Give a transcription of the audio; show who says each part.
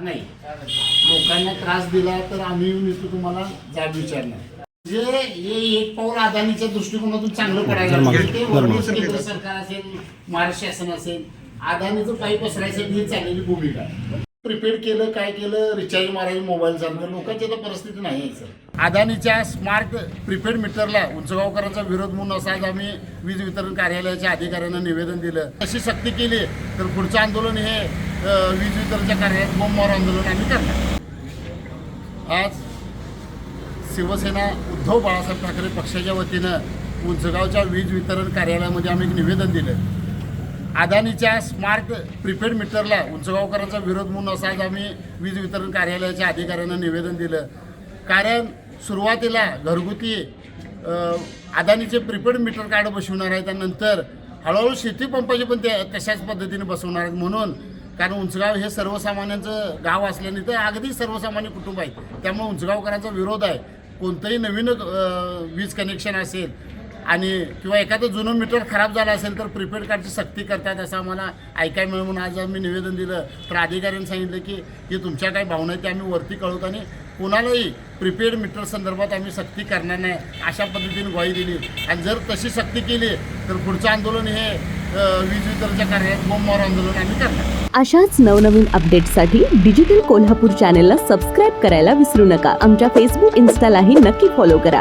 Speaker 1: नाही. लोकांना त्रास दिला तर आम्ही येऊन इथं तुम्हाला जाब विचारणार. जे हे एक पाऊल अदानीच्या दृष्टिकोनातून चांगलं पडायला पाहिजे ते वरती केंद्र सरकार असेल महाराष्ट्र शासन असेल अदानीचं पाईप पसरायसाठी ही चाललेली भूमिका. आहे प्रिपेड केलं काय केलं रिचार्ज मारायचं मोबाईल चाललं लोकांची आता परिस्थिती नाही आहे सर. अदानीच्या स्मार्ट प्रिपेड मीटरला उंचगावकरांचा विरोध म्हणून असं आज आम्ही वीज वितरण कार्यालयाच्या अधिकाऱ्यांना निवेदन दिलं. अशी सक्ती केली तर पुढचं आंदोलन हे वीज वितरणच्या कार्यालयात बोंबमार आंदोलन आम्ही करणार. आज शिवसेना उद्धव बाळासाहेब ठाकरे पक्षाच्या वतीनं उंचगावच्या वीज वितरण कार्यालयामध्ये आम्ही एक निवेदन दिलं. अदानीच्या स्मार्ट प्रिपेड मीटरला उंचगावकरांचा विरोध म्हणून असा आज आम्ही वीज वितरण कार्यालयाच्या अधिकाऱ्यांना निवेदन दिलं. कारण सुरुवातीला घरगुती अदानीचे प्रिपेड मीटर कार्ड बसवणार आहे त्यानंतर हळूहळू शेती पंपाचे पण ते तशाच पद्धतीने बसवणार आहेत म्हणून कारण उंचगाव हे सर्वसामान्यांचं गाव असल्याने तर अगदी सर्वसामान्य कुटुंब आहे. त्यामुळे उंचगावकरांचा विरोध आहे. कोणतंही नवीन वीज कनेक्शन असेल आणि किंवा एखादं जुनं मीटर खराब झालं असेल तर प्रिपेड कार्डची सक्ती करतात असं आम्हाला ऐकाय मिळून म्हणून आज आम्ही निवेदन दिलं. तर अधिकाऱ्यांनी सांगितलं की हे तुमच्या काही भावना आहेत ते आम्ही वरती कळवतो आणि कोणालाही प्रिपेड मीटर संदर्भात आम्ही सक्ती करणार नाही. अशा पद्धतीने ग्वाही दिली. आणि जर तशी सक्ती केली तर पुढचं आंदोलन हे वीज वितरणच्या कार्यालयात बोंबमार आंदोलन आम्ही करणार.
Speaker 2: अशाच नवनवीन अपडेटसाठी डिजिटल कोल्हापूर चॅनेलला सबस्क्राईब करायला विसरू नका. आमच्या फेसबुक इन्स्टालाही नक्की फॉलो करा.